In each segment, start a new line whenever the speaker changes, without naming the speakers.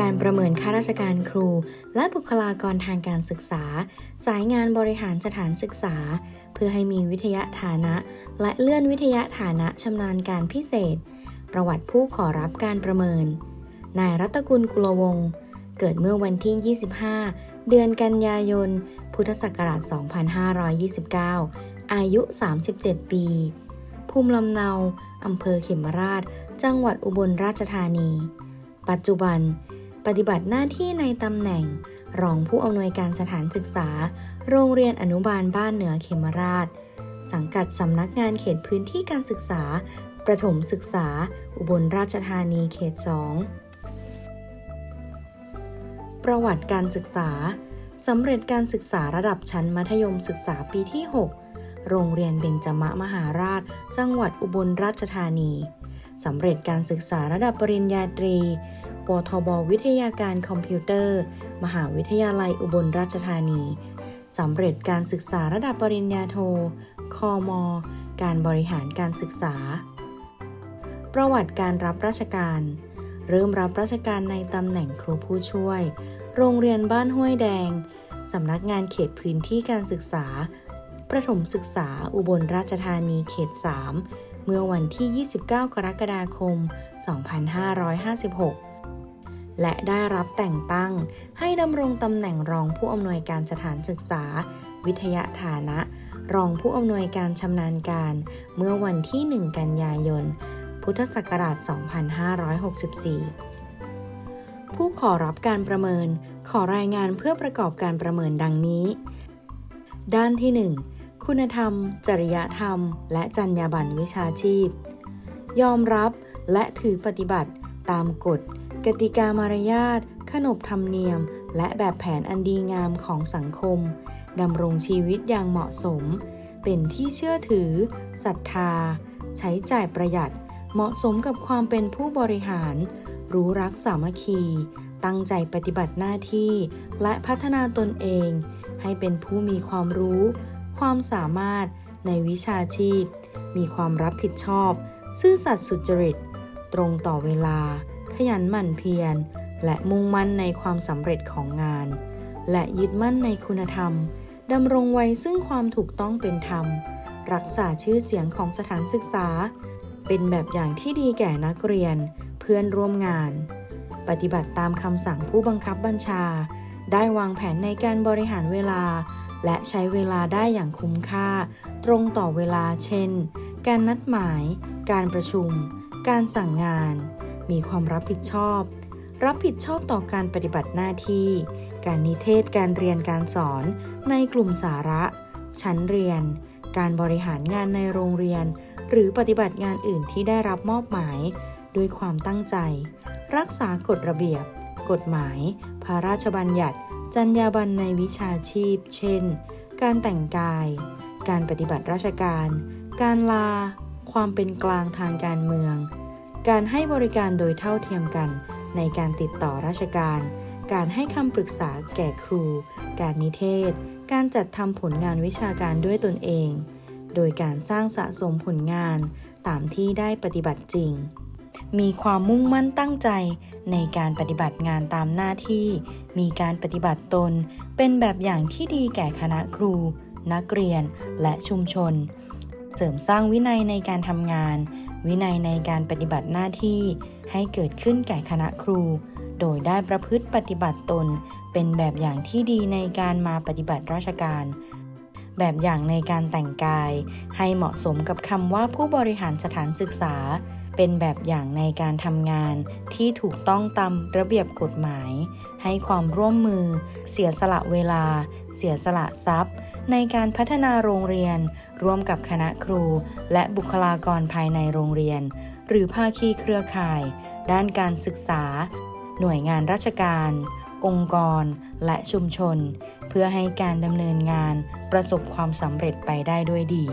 การประเมินข้าราชการครู และบุคลากรทางการศึกษา สายงานบริหารสถานศึกษา เพื่อให้มีวิทยาฐานะ และเลื่อนวิทยาฐานะชำนาญการพิเศษ ประวัติผู้ขอรับการประเมิน นายรัตกุลกุลวงศ์เกิดเมื่อวันที่ 25 เดือนกันยายน พุทธศักราช 2529 อายุ 37 ปี ภูมิลำเนา อำเภอเขมราช จังหวัดอุบลราชธานี ปัจจุบัน ปฏิบัติหน้าที่ในตำแหน่ง รองผู้อำนวยการสถานศึกษา โรงเรียนอนุบาลบ้านเหนือเขมราช สังกัดสำนักงานเขตพื้นที่การศึกษา ประถมศึกษา อุบลราชธานีเขต 2 ประวัติการศึกษาสำเร็จการศึกษาระดับชั้นมัธยมศึกษาปีที่ 6 โรงเรียนเบญจมะมหาราช จังหวัดอุบลราชธานี สำเร็จการศึกษาระดับปริญญาตรี ปทบ วิทยาการคอมพิวเตอร์ มหาวิทยาลัยอุบลราชธานีสำเร็จการศึกษาระดับปริญญาโท คอมอการบริหารการศึกษา ประวัติการรับราชการ เริ่มรับราชการในตำแหน่งครูผู้ช่วย โรงเรียนบ้านห้วยแดง สำนักงานเขตพื้นที่การศึกษา ประถมศึกษาอุบลราชธานีเขต 3 เมื่อวันที่ 29 กรกฎาคม 2556 และได้รับแต่งตั้ง ให้ดำรงตำแหน่งรองผู้อำนวยการสถานศึกษา วิทยาฐานะ รองผู้อำนวยการชำนาญการ เมื่อวันที่ 1 กันยายน พุทธศักราช 2564 ผู้ขอรับการประเมิน ขอรายงานเพื่อประกอบการประเมินดังนี้ ด้านที่ 1 คุณธรรม จริยธรรม และจรรยาบรรณวิชาชีพ ยอมรับและถือปฏิบัติตามกฎ กติกามารยาท ขนบธรรมเนียม และแบบแผนอันดีงามของสังคมดำรงชีวิตอย่างเหมาะสม เป็นที่เชื่อถือศรัทธา ใช้จ่ายประหยัด เหมาะสมกับความเป็นผู้บริหาร รู้รักสามัคคี ตั้งใจปฏิบัติหน้าที่ และพัฒนาตนเอง ให้เป็นผู้มีความรู้ ความสามารถในวิชาชีพ มีความรับผิดชอบ ซื่อสัตย์สุจริต ตรงต่อเวลา ขยันหมั่นเพียร และมุ่งมั่นในความสำเร็จของงาน และยึดมั่นในคุณธรรมดำรงไว้ซึ่งความถูกต้องเป็นธรรม รักษาชื่อเสียงของสถานศึกษา เป็นแบบอย่างที่ดีแก่นักเรียน เพื่อนร่วมงาน ปฏิบัติตามคำสั่งผู้บังคับบัญชา ได้วางแผนในการบริหารเวลา และใช้เวลาได้อย่างคุ้มค่า ตรงต่อเวลาเช่น การนัดหมาย การประชุม การสั่งงาน มีความรับผิดชอบ รับผิดชอบต่อการปฏิบัติหน้าที่ การนิเทศการเรียนการสอนในกลุ่มสาระ ชั้นเรียน การบริหารงานในโรงเรียน หรือปฏิบัติงานอื่นที่ได้รับมอบหมาย ด้วยความตั้งใจ รักษากฎระเบียบ กฎหมาย พระราชบัญญัติ จรรยาบรรณในวิชาชีพ เช่น การแต่งกาย การปฏิบัติราชการ การลา ความเป็นกลางทางการเมือง การให้บริการโดยเท่าเทียมกัน ในการติดต่อราชการ การให้คำปรึกษาแก่ครู การนิเทศ การจัดทำผลงานวิชาการด้วยตนเอง โดยการสร้างสะสมผลงานตามที่ได้ปฏิบัติจริง มีความมุ่งมั่นตั้งใจในการปฏิบัติงานตามหน้าที่ มีการปฏิบัติตน เป็นแบบอย่างที่ดีแก่คณะครู นักเรียน และชุมชน เสริมสร้างวินัยในการทำงาน วินัยในการปฏิบัติหน้าที่ให้เกิดขึ้นแก่คณะครู โดยได้ประพฤติปฏิบัติตน เป็นแบบอย่างที่ดีในการมาปฏิบัติราชการ แบบอย่างในการแต่งกาย ให้เหมาะสมกับคำว่าผู้บริหารสถานศึกษา เป็นแบบอย่างในการทำงานที่ถูกต้องตามระเบียบกฎหมาย ให้ความร่วมมือ เสียสละเวลา เสียสละทรัพย์ ในการพัฒนาโรงเรียน ร่วมกับคณะครู และบุคลากรภายในโรงเรียน หรือภาคีเครือข่าย ด้านการศึกษา หน่วยงานราชการ องค์กร และชุมชน เพื่อให้การดำเนินงานประสบความสำเร็จไปได้ด้วยดี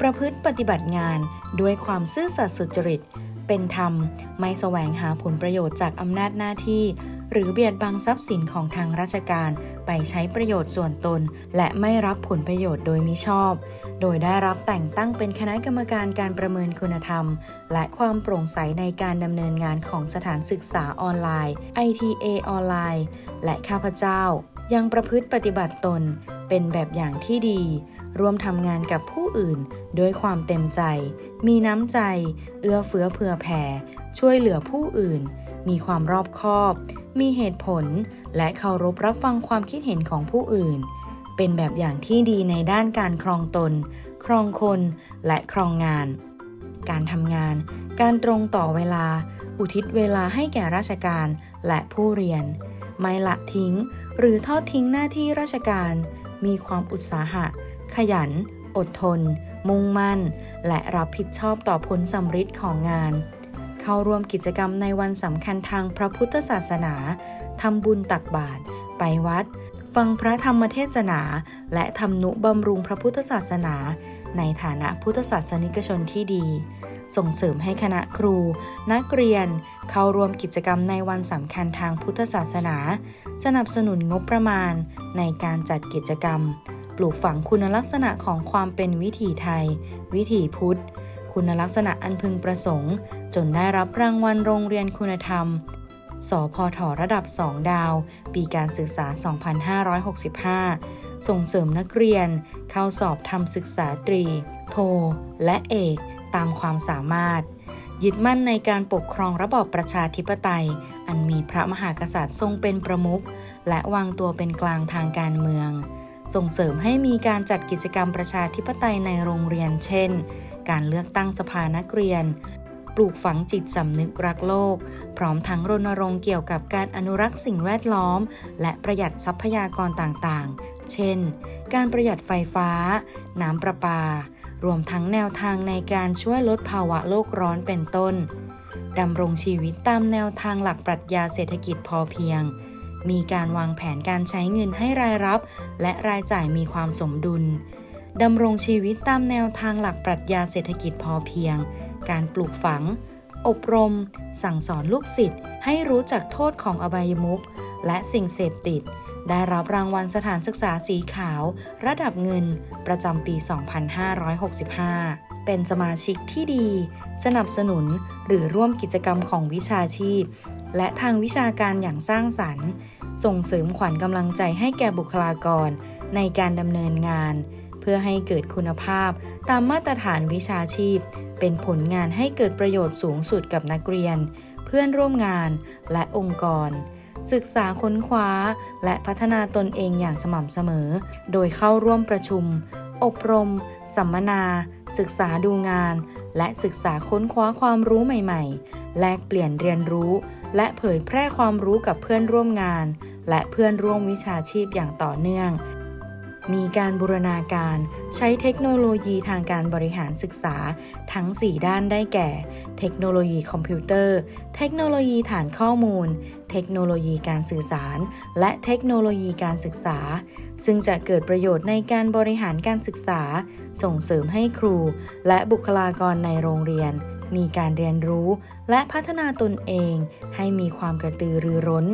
ประพฤติปฏิบัติงานด้วยความซื่อสัตย์สุจริต เป็นธรรม ไม่แสวงหาผลประโยชน์จากอำนาจหน้าที่ หรือเบียดบังทรัพย์สินของทางราชการไปใช้ประโยชน์ส่วนตน และไม่รับผลประโยชน์โดยมิชอบ โดยได้รับแต่งตั้งเป็นคณะกรรมการการประเมินคุณธรรม และความโปร่งใสในการดำเนินงานของสถานศึกษาออนไลน์ ITA ออนไลน์ และข้าพเจ้า ยังประพฤติปฏิบัติตน เป็นแบบอย่างที่ดี ร่วมทำงานกับผู้อื่นด้วยความเต็มใจ มีน้ำใจ เอื้อเฟื้อเผื่อแผ่ ช่วยเหลือผู้อื่น มีความรอบคอบ มีเหตุผล และเคารพรับฟังความคิดเห็นของผู้อื่น เป็นแบบอย่างที่ดีในด้านการครองตน ครองคน และครองงาน การทำงาน การตรงต่อเวลา อุทิศเวลาให้แก่ราชการและผู้เรียน ไม่ละทิ้ง หรือทอดทิ้งหน้าที่ราชการ มีความอุตสาหะ ขยัน อดทน มุ่งมั่น และรับผิดชอบต่อผลสำฤทธิ์ของงาน เข้าร่วมกิจกรรมในวันสำคัญทางพระพุทธศาสนาทำบุญตักบาตรไปวัด ฟังพระธรรมเทศนา และทำนุบำรุงพระพุทธศาสนา ในฐานะพุทธศาสนิกชนที่ดี ส่งเสริมให้คณะครู นักเรียน เข้าร่วมกิจกรรมในวันสำคัญทางพุทธศาสนา สนับสนุนงบประมาณในการจัดกิจกรรม ปลูกฝังคุณลักษณะของความเป็นวิถีไทย วิถีพุทธ คุณลักษณะอันพึงประสงค์ จนได้รับรางวัลโรงเรียนคุณธรรม สพทระดับ 2 ดาว ปีการศึกษา 2565 ส่งเสริมนักเรียน เข้าสอบทำศึกษาตรี โท และเอกตามความสามารถยึดมั่นในการปกครองระบอบประชาธิปไตย อันมีพระมหากษัตริย์ทรงเป็นประมุข และวางตัวเป็นกลางทางการเมือง ส่งเสริมให้มีการจัดกิจกรรมประชาธิปไตยในโรงเรียนเช่น การเลือกตั้งสภานักเรียน ปลูกฝังจิตสำนึกรักโลก พร้อมทั้งรณรงค์เกี่ยวกับการอนุรักษ์สิ่งแวดล้อม และประหยัดทรัพยากรต่างๆ เช่น การประหยัดไฟฟ้า น้ำประปา รวมทั้งแนวทางในการช่วยลดภาวะโลกร้อนเป็นต้นดำรงชีวิตตามแนวทางหลักปรัชญาเศรษฐกิจพอเพียง มีการวางแผนการใช้เงินให้รายรับ และรายจ่ายมีความสมดุลดำรงชีวิตตามแนวทางหลักปรัชญาเศรษฐกิจพอเพียง การปลูกฝัง อบรม สั่งสอนลูกศิษย์ให้รู้จักโทษของอบายมุขและสิ่งเสพติด ได้รับรางวัลสถานศึกษาสีขาว ระดับเงินประจำปี 2565 เป็นสมาชิกที่ดี สนับสนุนหรือร่วมกิจกรรมของวิชาชีพ และทางวิชาการอย่างสร้างสรรค์ ส่งเสริมขวัญกำลังใจให้แก่บุคลากรในการดำเนินงาน เพื่อให้เกิดคุณภาพตามมาตรฐานวิชาชีพ เป็นผลงานให้เกิดประโยชน์สูงสุดกับนักเรียน เพื่อนร่วมงานและองค์กร ศึกษาค้นคว้า และพัฒนาตนเองอย่างสม่ำเสมอ โดยเข้าร่วมประชุม อบรม สัมมนา ศึกษาดูงาน และศึกษาค้นคว้าความรู้ใหม่ ๆ แลกเปลี่ยนเรียนรู้ และเผยแพร่ความรู้กับเพื่อนร่วมงาน และเพื่อนร่วมวิชาชีพอย่างต่อเนื่อง มีการบูรณาการใช้เทคโนโลยีทางการบริหารศึกษาทั้ง 4 ด้านได้แก่ เทคโนโลยีคอมพิวเตอร์ เทคโนโลยีฐานข้อมูล เทคโนโลยีการสื่อสาร และเทคโนโลยีการศึกษา ซึ่งจะเกิดประโยชน์ในการบริหารการศึกษา ส่งเสริมให้ครู และบุคลากรในโรงเรียน มีการเรียนรู้และพัฒนาตนเอง ให้มีความกระตือรือร้น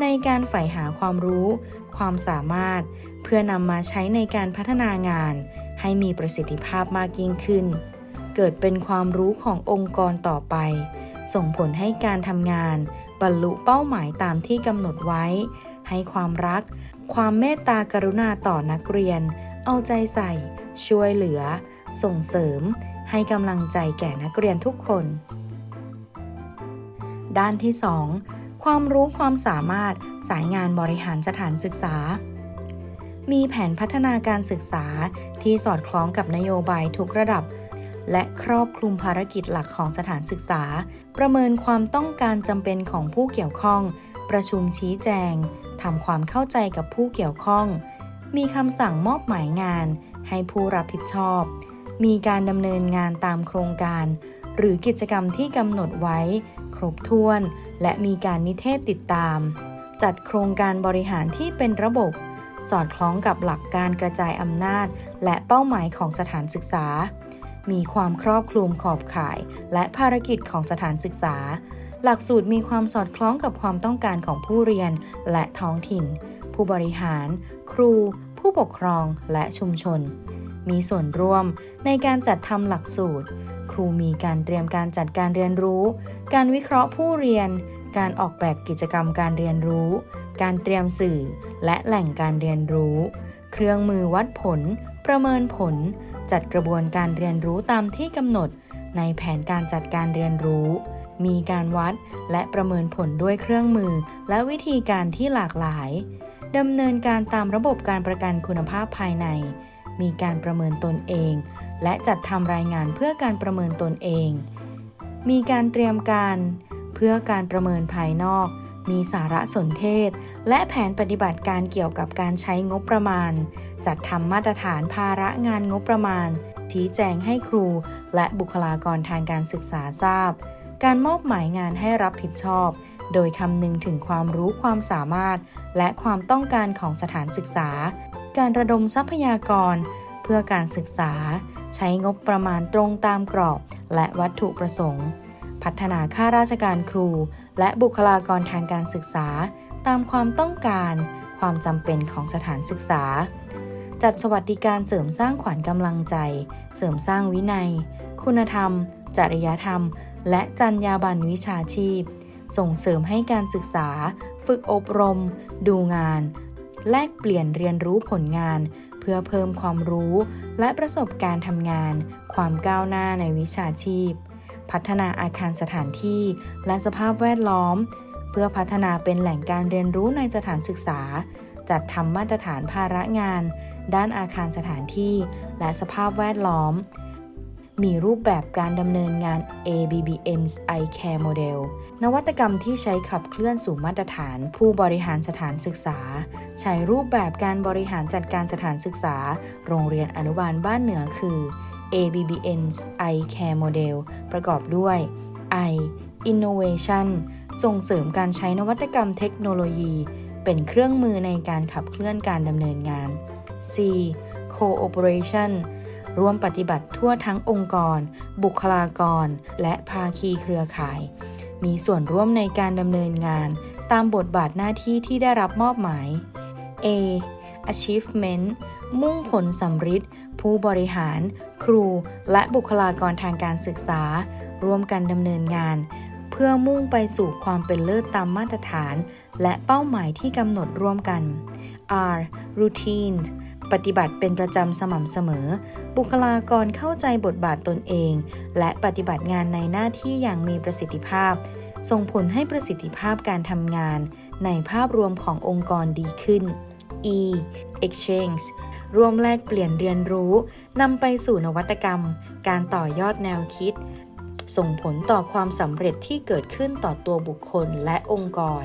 ในการใฝ่หาความรู้ ความสามารถ เพื่อนำมาใช้ในการพัฒนางาน ให้มีประสิทธิภาพมากยิ่งขึ้น เกิดเป็นความรู้ขององค์กรต่อไป ส่งผลให้การทำงาน บรรลุเป้าหมายตามที่กำหนดไว้ ให้ความรัก ความเมตตากรุณาต่อนักเรียน เอาใจใส่ ช่วยเหลือ ส่งเสริม ให้กำลังใจแก่นักเรียนทุกคน ด้านที่ 2 ความรู้ความสามารถสายงานบริหารสถานศึกษา มีแผนพัฒนาการศึกษาที่สอดคล้องกับนโยบายทุกระดับ และครอบคลุมภารกิจหลักของสถานศึกษา ประเมินความต้องการจำเป็นของผู้เกี่ยวข้อง ประชุมชี้แจงทำความเข้าใจกับผู้เกี่ยวข้อง มีคำสั่งมอบหมายงานให้ผู้รับผิดชอบ มีการดำเนินงานตามโครงการ หรือกิจกรรมที่กำหนดไว้ ครบถ้วน และมีการนิเทศติดตาม จัดโครงการบริหารที่เป็นระบบ สอดคล้องกับหลักการกระจายอำนาจ และเป้าหมายของสถานศึกษา มีความครอบคลุมขอบข่าย และภารกิจของสถานศึกษา หลักสูตรมีความสอดคล้องกับความต้องการของผู้เรียนและท้องถิ่น ผู้บริหาร ครู ผู้ปกครองและชุมชน มีส่วนร่วมในการจัดทำหลักสูตร ครูมีการเตรียมการจัดการเรียนรู้ การวิเคราะห์ผู้เรียน การออกแบบกิจกรรมการเรียนรู้ การเตรียมสื่อ และแหล่งการเรียนรู้ เครื่องมือวัดผล ประเมินผล จัดกระบวนการเรียนรู้ตามที่กำหนด ในแผนการจัดการเรียนรู้ มีการวัดและประเมินผลด้วยเครื่องมือ และวิธีการที่หลากหลายดำเนินการตามระบบการประกันคุณภาพภายใน มีการประเมินตนเอง และจัดทำรายงานเพื่อการประเมินตนเอง มีการเตรียมการ เพื่อการประเมินภายนอก มีสารสนเทศ และแผนปฏิบัติการเกี่ยวกับการใช้งบประมาณ จัดทำมาตรฐานภาระงานงบประมาณ ชี้แจงให้ครู และบุคลากรทางการศึกษาทราบ การมอบหมายงานให้รับผิดชอบโดยคำนึงถึงความรู้ความสามารถ และความต้องการของสถานศึกษา การระดมทรัพยากร เพื่อการศึกษา ใช้งบประมาณตรงตามกรอบ และวัตถุประสงค์ พัฒนาข้าราชการครู และบุคลากรทางการศึกษา ตามความต้องการ ความจำเป็นของสถานศึกษา จัดสวัสดิการเสริมสร้างขวัญกำลังใจ เสริมสร้างวินัย คุณธรรม จริยธรรม และจรรยาบรรณวิชาชีพส่งเสริมให้การศึกษา ฝึกอบรม ดูงาน แลกเปลี่ยนเรียนรู้ผลงาน เพื่อเพิ่มความรู้และประสบการณ์ทำงาน ความก้าวหน้าในวิชาชีพ พัฒนาอาคารสถานที่และสภาพแวดล้อม เพื่อพัฒนาเป็นแหล่งการเรียนรู้ในสถานศึกษา จัดทำมาตรฐานภาระงาน ด้านอาคารสถานที่ และสภาพแวดล้อม มีรูปแบบการดำเนินงาน ABBN's iCare Model นวัตกรรมที่ใช้ขับเคลื่อนสู่มาตรฐาน ผู้บริหารสถานศึกษา ใช้รูปแบบการบริหารจัดการสถานศึกษา โรงเรียนอนุบาลบ้านเหนือคือ ABBN's iCare Model ประกอบด้วย I Innovation ส่งเสริมการใช้นวัตกรรมเทคโนโลยี เป็นเครื่องมือในการขับเคลื่อนการดำเนินงาน C Cooperation ร่วมปฏิบัติทั่วทั้งองค์กร บุคลากร และภาคีเครือข่าย มีส่วนร่วมในการดำเนินงาน ตามบทบาทหน้าที่ที่ได้รับมอบหมาย A Achievement มุ่งผลสำฤทธิ์ผู้บริหาร ครู และบุคลากรทางการศึกษา ร่วมกันดำเนินงาน เพื่อมุ่งไปสู่ความเป็นเลิศตามมาตรฐาน และเป้าหมายที่กำหนดร่วมกัน R routine ปฏิบัติเป็นประจำสม่ำเสมอ บุคลากรเข้าใจบทบาทตนเอง และปฏิบัติงานในหน้าที่อย่างมีประสิทธิภาพ ส่งผลให้ประสิทธิภาพการทำงาน ในภาพรวมขององค์กรดีขึ้น E exchange ร่วมแลกเปลี่ยนเรียนรู้นำไปสู่นวัตกรรม การต่อยอดแนวคิด ส่งผลต่อความสำเร็จที่เกิดขึ้นต่อตัวบุคคลและองค์กร